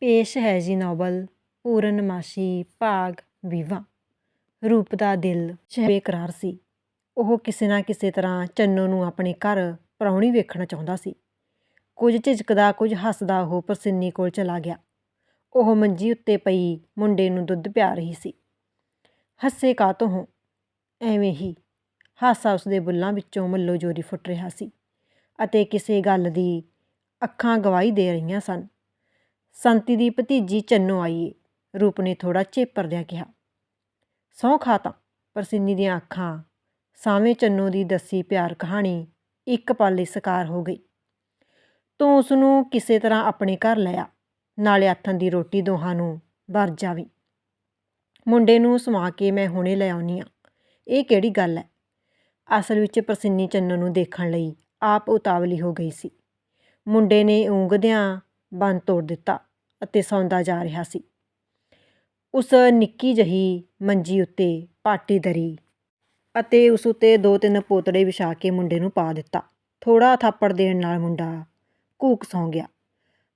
ਪੇਸ਼ ਹੈ ਜੀ ਨਾਵਲ ਪੂਰਨਮਾਸ਼ੀ ਭਾਗ ਵੀਹਵਾਂ। ਰੂਪ ਦਾ ਦਿਲ ਬੇਕਰਾਰ ਸੀ। ਉਹ ਕਿਸੇ ਨਾ ਕਿਸੇ ਤਰ੍ਹਾਂ ਚੰਨੋ ਨੂੰ ਆਪਣੇ ਘਰ ਪ੍ਰਾਹੁਣੀ ਵੇਖਣਾ ਚਾਹੁੰਦਾ ਸੀ। ਕੁਝ ਝਿਜਕਦਾ, ਕੁਝ ਹੱਸਦਾ ਉਹ ਪ੍ਰਸਿੰਨੀ ਕੋਲ ਚਲਾ ਗਿਆ। ਉਹ ਮੰਜੀ ਉੱਤੇ ਪਈ ਮੁੰਡੇ ਨੂੰ ਦੁੱਧ ਪਿਆ ਰਹੀ ਸੀ। ਹੱਸੇ ਕਾਤੋਂ ਹੋ? ਐਵੇਂ ਹੀ। ਹਾਸਾ ਉਸਦੇ ਬੁੱਲਾਂ ਵਿੱਚੋਂ ਮੱਲੋ ਜੋਰੀ ਫੁੱਟ ਰਿਹਾ ਸੀ ਅਤੇ ਕਿਸੇ ਗੱਲ ਦੀ ਅੱਖਾਂ ਗਵਾਹੀ ਦੇ ਰਹੀਆਂ ਸਨ। ਸੰਤੀ ਦੀ ਭਤੀਜੀ ਚੰਨੋ ਆਈ। ਏ ਰੂਪ ਨੇ ਥੋੜਾ ਝੇਪਰਦਿਆਂ ਕਿਹਾ, ਸਹੁੰ ਖਾਤਾ ਤਾਂ ਦੀਆਂ ਅੱਖਾਂ, ਸਾਵੇਂ ਚੰਨੋ ਦੀ ਦੱਸੀ ਪਿਆਰ ਕਹਾਣੀ ਇੱਕ ਪਲ ਲਈ ਸਕਾਰ ਹੋ ਗਈ। ਤੂੰ ਉਸ ਨੂੰ ਕਿਸੇ ਤਰ੍ਹਾਂ ਆਪਣੇ ਘਰ ਲਿਆ ਨਾਲੇ ਆਥਣ ਦੀ ਰੋਟੀ ਦੋਹਾਂ ਨੂੰ ਵਰ ਜਾਵੀਂ। ਮੁੰਡੇ ਨੂੰ ਸਮਾ ਕੇ ਮੈਂ ਹੁਣੇ ਲੈ ਆਉਣੀ ਆ। ਇਹ ਕਿਹੜੀ ਗੱਲ ਹੈ ਅਸਲ ਵਿੱਚ ਪ੍ਰਸਿੰਨੀ ਚੰਨੋ ਨੂੰ ਦੇਖਣ ਲਈ ਆਪ ਉਤਾਵਲੀ ਹੋ ਗਈ ਸੀ। ਮੁੰਡੇ ਨੇ ਉਂਗਦਿਆਂ ਬੰਦ ਤੋੜ ਦਿੱਤਾ। ਅਤੇ ਸੌਂਦਾ ਜਾ ਰਿਹਾ ਸੀ। ਉਸ ਨਿੱਕੀ ਜਹੀ ਮੰਜੀ ਉੱਤੇ ਪਾਟੀ ਦਰੀ ਅਤੇ ਉਸ ਉੱਤੇ ਦੋ ਤਿੰਨ ਪੋਤੜੇ ਵਿਛਾ ਕੇ ਮੁੰਡੇ ਨੂੰ ਪਾ ਦਿੱਤਾ। ਥੋੜਾ ਥਾਪੜ ਦੇਣ ਨਾਲ ਮੁੰਡਾ ਕੂਕ ਸੌਂ ਗਿਆ।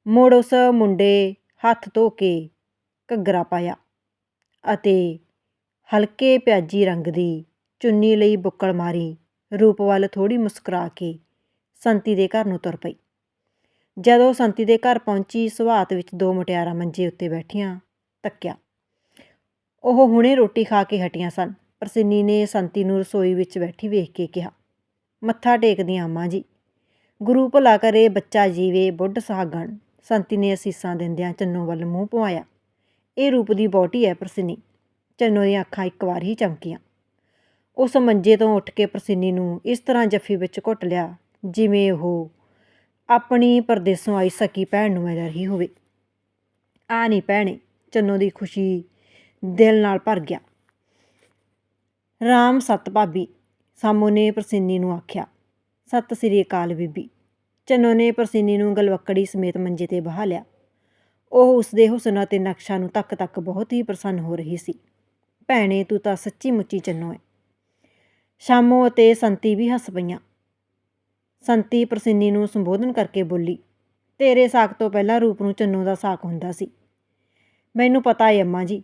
ਮੁੜ ਉਸ ਮੁੰਡੇ ਹੱਥ ਧੋ ਕੇ ਘੱਗਰਾ ਪਾਇਆ ਅਤੇ ਹਲਕੇ ਪਿਆਜੀ ਰੰਗ ਦੀ ਚੁੰਨੀ ਲਈ ਬੁੱਕਲ ਮਾਰੀ ਰੂਪ ਵੱਲ ਥੋੜੀ ਮੁਸਕਰਾ ਕੇ ਸੰਤੀ ਦੇ ਘਰ ਨੂੰ ਤੁਰ ਪਈ। ਜਦੋਂ ਸੰਤੀ ਦੇ ਘਰ ਪਹੁੰਚੀ ਸੁਹਾਤ ਵਿੱਚ ਦੋ ਮੁਟਿਆਰਾਂ ਮੰਜੇ ਉੱਤੇ ਬੈਠੀਆਂ, ਤੱਕਿਆ। ਉਹ ਹੁਣੇ ਰੋਟੀ ਖਾ ਕੇ ਹਟੀਆਂ ਸਨ ਪ੍ਰਸਿੰਨੀ ਨੇ ਸੰਤੀ ਨੂੰ ਰਸੋਈ ਵਿੱਚ ਬੈਠੀ ਵੇਖ ਕੇ ਕਿਹਾ, ਮੱਥਾ ਟੇਕਦੀਆਂ ਅੰਮਾ ਜੀ। ਗੁਰੂ ਭਲਾ ਕਰੇ, ਬੱਚਾ ਜੀਵੇ, ਬੁੱਢ ਸਾਗਣ। ਸੰਤੀ ਨੇ ਅਸੀਸਾਂ ਦਿੰਦਿਆਂ ਚੰਨੋ ਵੱਲ ਮੂੰਹ ਪਵਾਇਆ। ਇਹ ਰੂਪ ਦੀ ਬੋਟੀ ਹੈ ਪ੍ਰਸਿੰਨੀ। ਚੰਨੋ ਦੀਆਂ ਅੱਖਾਂ ਇੱਕ ਵਾਰ ਹੀ ਚਮਕੀਆਂ। ਉਸ ਮੰਜੇ ਤੋਂ ਉੱਠ ਕੇ ਪ੍ਰਸਿੰਨੀ ਨੂੰ ਇਸ ਤਰ੍ਹਾਂ ਜੱਫੀ ਵਿੱਚ ਘੁੱਟ ਲਿਆ, ਜਿਵੇਂ ਉਹ ਆਪਣੀ ਪਰਦੇਸੋਂ ਆਈ ਸਕੀ ਭੈਣ ਨੂੰ ਮਿਲ ਰਹੀ ਹੋਵੇ। ਆ ਨਹੀਂ ਭੈਣੇ, ਚੰਨੋ ਦੀ ਖੁਸ਼ੀ ਦਿਲ ਨਾਲ ਭਰ ਗਿਆ। ਰਾਮ ਸਤ ਭਾਬੀ, ਸਾਮੋ ਨੇ ਪ੍ਰਸਿੰਨੀ ਨੂੰ ਆਖਿਆ, ਸਤਿ ਸ੍ਰੀ ਅਕਾਲ ਬੀਬੀ। ਚੰਨੋ ਨੇ ਪ੍ਰਸਿੰਨੀ ਨੂੰ ਗਲਵੱਕੜੀ ਸਮੇਤ ਮੰਜੇ ਤੇ ਬਹਾ ਲਿਆ। ਉਹ ਉਸਦੇ ਹੁਸਨ ਅਤੇ ਨਕਸ਼ਾ ਨੂੰ ਤੱਕ ਤੱਕ ਬਹੁਤ ਹੀ ਪ੍ਰਸੰਨ ਹੋ ਰਹੀ ਸੀ। ਭੈਣੇ, ਤੂੰ ਤਾਂ ਸੱਚੀ ਮੁੱਚੀ ਚੰਨੋ ਹੈ ਸ਼ਾਮੋ ਅਤੇ ਸੰਤੀ ਵੀ ਹੱਸ ਪਈਆਂ। ਸੰਤੀ ਪ੍ਰਸਿੰਨੀ ਨੂੰ ਸੰਬੋਧਨ ਕਰਕੇ ਬੋਲੀ, ਤੇਰੇ ਸਾਕ ਤੋਂ ਪਹਿਲਾਂ ਰੂਪ ਨੂੰ ਚੰਨੋ ਦਾ ਸਾਕ ਹੁੰਦਾ ਸੀ। ਮੈਨੂੰ ਪਤਾ ਹੈ ਅੰਮਾ ਜੀ,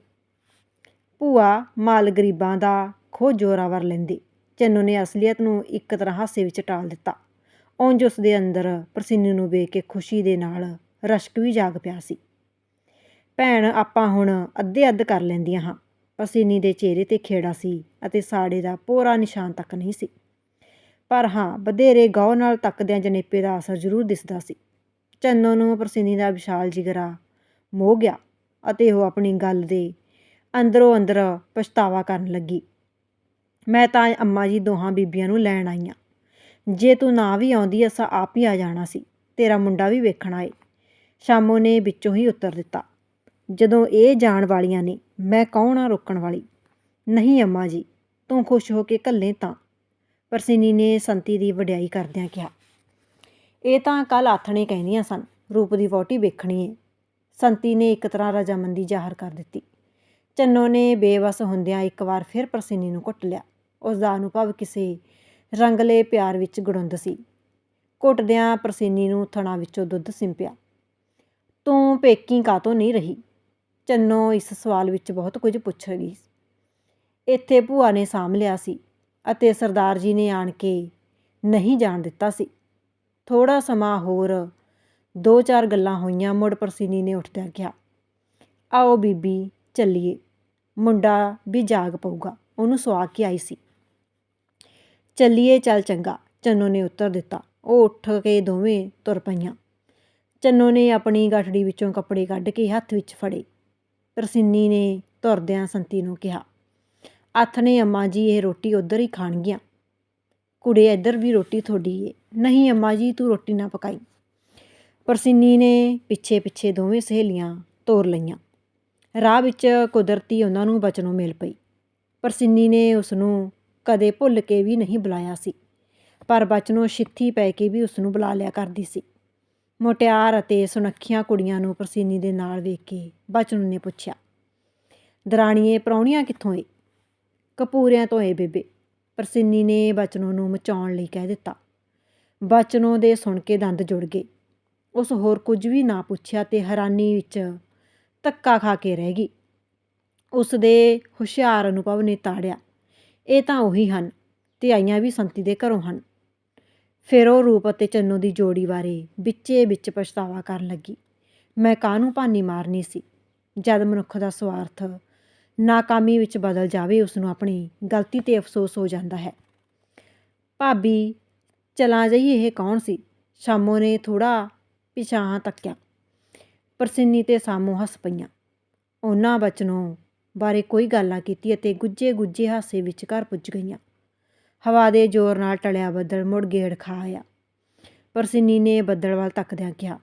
ਭੂਆ ਮਾਲ ਗਰੀਬਾਂ ਦਾ ਖੋ ਜੋਰਾਵਰ ਲੈਂਦੀ। ਚੰਨੋ ਨੇ ਅਸਲੀਅਤ ਨੂੰ ਇੱਕ ਤਰ੍ਹਾਂ ਹਾਸੇ ਵਿੱਚ ਟਾਲ ਦਿੱਤਾ। ਉਂਝ ਉਸ ਦੇ ਅੰਦਰ ਪ੍ਰਸਿੰਨੀ ਨੂੰ ਵੇਖ ਕੇ ਖੁਸ਼ੀ ਦੇ ਨਾਲ ਰਸ਼ਕ ਵੀ ਜਾਗ ਪਿਆ ਸੀ। ਭੈਣ, ਆਪਾਂ ਹੁਣ ਅੱਧੇ ਅੱਧ ਕਰ ਲੈਂਦੀਆਂ ਹਾਂ। ਪ੍ਰਸਿੰਨੀ ਦੇ ਚਿਹਰੇ ਤੇ ਖੇੜਾ ਸੀ ਅਤੇ ਸਾੜੇ ਦਾ ਪੂਰਾ ਨਿਸ਼ਾਨ ਤੱਕ ਨਹੀਂ ਸੀ। ਪਰ ਹਾਂ, ਵਧੇਰੇ ਗੌਰ ਨਾਲ ਤੱਕਦਿਆਂ ਜਨੇਪੇ ਦਾ ਅਸਰ ਜ਼ਰੂਰ ਦਿਸਦਾ ਸੀ। ਚੰਨੋ ਨੂੰ ਪ੍ਰਸਿੰਨੀ ਦਾ ਵਿਸ਼ਾਲ ਜਿਗਰਾ ਮੋਹ ਗਿਆ ਅਤੇ ਉਹ ਆਪਣੀ ਗੱਲ ਦੇ ਅੰਦਰੋਂ ਅੰਦਰ ਪਛਤਾਵਾ ਕਰਨ ਲੱਗੀ। ਮੈਂ ਤਾਂ ਅੰਮਾ ਜੀ ਦੋਹਾਂ ਬੀਬੀਆਂ ਨੂੰ ਲੈਣ ਆਈਆਂ ਜੇ ਤੂੰ ਨਾ ਵੀ ਆਉਂਦੀ, ਅਸਾਂ ਆਪ ਹੀ ਆ ਜਾਣਾ ਸੀ। ਤੇਰਾ ਮੁੰਡਾ ਵੀ ਵੇਖਣਾ ਏ ਸ਼ਾਮੋ ਨੇ ਵਿੱਚੋਂ ਹੀ ਉੱਤਰ ਦਿੱਤਾ। ਜਦੋਂ ਇਹ ਜਾਣ ਵਾਲੀਆਂ ਨੇ, ਮੈਂ ਕੌਣ ਆ ਰੋਕਣ ਵਾਲੀ? ਨਹੀਂ ਅੰਮਾ ਜੀ, ਤੂੰ ਖੁਸ਼ ਹੋ ਕੇ ਕੱਲੇ ਤਾਂ। ਪਰਸੀਨੀ ਨੇ ਸੰਤੀ ਦੀ ਵਡਿਆਈ ਕਰਦਿਆਂ ਕਿਹਾ, ਇਹ ਤਾਂ ਕੱਲ ਆਥਣੇ ਕਹਿੰਦੀਆਂ ਸਨ, ਰੂਪ ਦੀ ਵੋਟੀ ਵੇਖਣੀ ਏ। ਸੰਤੀ ਨੇ ਇੱਕ ਤਰ੍ਹਾਂ ਰਜਾਮੰਦੀ ਜ਼ਾਹਰ ਕਰ ਦਿੱਤੀ। ਚੰਨੋ ਨੇ ਬੇਵਸ ਹੁੰਦਿਆਂ ਇੱਕ ਵਾਰ ਫਿਰ ਪ੍ਰਸਿਨੀ ਨੂੰ ਘੁੱਟ ਲਿਆ। ਉਸ ਦਾ ਅਨੁਭਵ ਕਿਸੇ ਰੰਗਲੇ ਪਿਆਰ ਵਿੱਚ ਗੜੁੰਦ ਸੀ। ਘੁੱਟਦਿਆਂ ਪ੍ਰਸਿਨੀ ਨੂੰ ਥਣਾ ਵਿੱਚੋਂ ਦੁੱਧ ਸਿੰਪਿਆ। ਤੂੰ ਪੇਕੀ ਕਾਤੋਂ ਨਹੀਂ ਰਹੀ? ਚੰਨੋ ਇਸ ਸਵਾਲ ਵਿੱਚ ਬਹੁਤ ਕੁਝ ਪੁੱਛ ਗਈ ਇੱਥੇ ਭੂਆ ਨੇ ਸਾਂਭ ਲਿਆ ਸੀ। ਅਤੇ ਸਰਦਾਰ ਜੀ ਨੇ ਆਣ ਕੇ ਨਹੀਂ ਜਾਣ ਦਿੱਤਾ ਸੀ। ਥੋੜਾ ਸਮਾਂ ਹੋਰ ਦੋ ਚਾਰ ਗੱਲਾਂ ਹੋਈਆਂ, ਮੁੜ ਪਰਸੀਨੀ ਨੇ ਉੱਠਦਿਆਂ ਕਿਹਾ, ਆਓ ਬੀਬੀ, ਚੱਲੀਏ। ਮੁੰਡਾ ਵੀ ਜਾਗ ਪਊਗਾ, ਉਹਨੂੰ ਸਵਾ ਕੇ ਆਈ ਸੀ। ਚੱਲੀਏ, ਚੱਲ ਚੰਗਾ। ਚੰਨੋ ਨੇ ਉੱਤਰ ਦਿੱਤਾ। ਉਹ ਉੱਠ ਕੇ ਦੋਵੇਂ ਤੁਰ ਪਈਆਂ। ਚੰਨੋ ਨੇ ਆਪਣੀ ਗਠੜੀ ਵਿੱਚੋਂ ਕੱਪੜੇ ਕੱਢ ਕੇ ਹੱਥ ਵਿੱਚ ਫੜੇ। ਪ੍ਰਸਿੰਨੀ ਨੇ ਤੁਰਦਿਆਂ ਸੰਤੀ ਨੂੰ ਕਿਹਾ ਹੱਥ ਨੇ ਅੰਮਾ ਜੀ ਇਹ ਰੋਟੀ ਉਧਰ ਹੀ ਖਾਣਗੀਆਂ। ਕੁੜੇ, ਇੱਧਰ ਵੀ ਰੋਟੀ ਥੋੜੀ ਏ। ਨਹੀਂ ਅੰਮਾ ਜੀ, ਤੂੰ ਰੋਟੀ ਨਾ ਪਕਾਈ। ਪ੍ਰਸਿੰਨੀ ਨੇ ਪਿੱਛੇ ਪਿੱਛੇ ਦੋਵੇਂ ਸਹੇਲੀਆਂ ਤੋਰ ਲਈਆਂ। ਰਾਹ ਵਿੱਚ ਕੁਦਰਤੀ ਉਹਨਾਂ ਨੂੰ ਬਚਨੋਂ ਮਿਲ ਪਈ। ਪ੍ਰਸਿੰਨੀ ਨੇ ਉਸ ਨੂੰ ਕਦੇ ਭੁੱਲ ਕੇ ਵੀ ਨਹੀਂ ਬੁਲਾਇਆ ਸੀ। ਪਰ ਬਚਨੋਂ ਛਿੱਥੀ ਪੈ ਕੇ ਵੀ ਉਸ ਨੂੰ ਬੁਲਾ ਲਿਆ ਕਰਦੀ ਸੀ। ਮੋਟਿਆਰ ਅਤੇ ਸੁਨੱਖੀਆਂ ਕੁੜੀਆਂ ਨੂੰ ਪ੍ਰਸਿੰਨੀ ਦੇ ਨਾਲ ਵੇਖ ਕੇ ਬਚਨੋਂ ਨੇ ਪੁੱਛਿਆ, ਦਰਾਣੀਏ, ਪ੍ਰਾਹੁਣੀਆਂ ਕਿੱਥੋਂ ਏ? ਕਪੂਰਿਆਂ ਤੋਂ ਏ ਬੇਬੇ ਪ੍ਰਸਿੰਨੀ ਨੇ ਬਚਨੋ ਨੂੰ ਮਚਾਉਣ ਲਈ ਕਹਿ ਦਿੱਤਾ। ਬਚਨੋ ਦੇ ਸੁਣ ਕੇ ਦੰਦ ਜੁੜ ਗਏ। ਉਸ ਹੋਰ ਕੁਝ ਵੀ ਨਾ ਪੁੱਛਿਆ ਤੇ ਹੈਰਾਨੀ ਵਿੱਚ ਧੱਕਾ ਖਾ ਕੇ ਰਹਿ ਗਈ। ਉਸ ਦੇ ਹੁਸ਼ਿਆਰ ਅਨੁਭਵ ਨੇ ਤਾੜਿਆ। ਇਹ ਤਾਂ ਉਹੀ ਹਨ ਤੇ ਆਈਆਂ ਵੀ ਸੰਤੀ ਦੇ ਘਰੋਂ ਹਨ। ਫਿਰ ਉਹ ਰੂਪ ਅਤੇ ਚੰਨੋ ਦੀ ਜੋੜੀ ਬਾਰੇ ਵਿੱਚੇ ਵਿੱਚ ਪਛਤਾਵਾ ਕਰਨ ਲੱਗੀ। ਮੈਂ ਕਾਹਨੂੰ ਭਾਨੀ ਮਾਰਨੀ ਸੀ? ਜਦ ਮਨੁੱਖ ਦਾ ਸਵਾਰਥ ਨਾਕਾਮੀ ਵਿੱਚ ਬਦਲ ਜਾਵੇ ਉਸ ਨੂੰ ਆਪਣੀ ਗਲਤੀ ਤੇ ਅਫਸੋਸ ਹੋ ਜਾਂਦਾ ਹੈ। ਭਾਬੀ, ਚਲਾ ਜਾਈ ਇਹ ਕੌਣ ਸੀ? ਸ਼ਾਮੋ ਨੇ ਥੋੜਾ ਪਿਛਾਹਾਂ ਤੱਕਿਆ। ਪਰਸਿੰਨੀ ਤੇ ਸਾਮੋ ਹੱਸ ਪਈਆਂ। ਉਹਨਾਂ ਬਚਨੋਂ ਬਾਰੇ ਕੋਈ ਗੱਲ ਨਾ ਕੀਤੀ ਅਤੇ ਗੁੱਜੇ ਗੁੱਜੇ ਹਾਸੇ ਵਿੱਚ ਘਰ ਪੁੱਜ ਗਈਆਂ। ਹਵਾ ਦੇ ਜ਼ੋਰ ਨਾਲ ਟਲਿਆ ਬੱਦਲ ਮੁੜ ਗੇੜ ਖਾ ਆਇਆ। ਪਰਸਿੰਨੀ ਨੇ ਬੱਦਲ ਵੱਲ ਤੱਕਦਿਆਂ ਕਿਹਾ,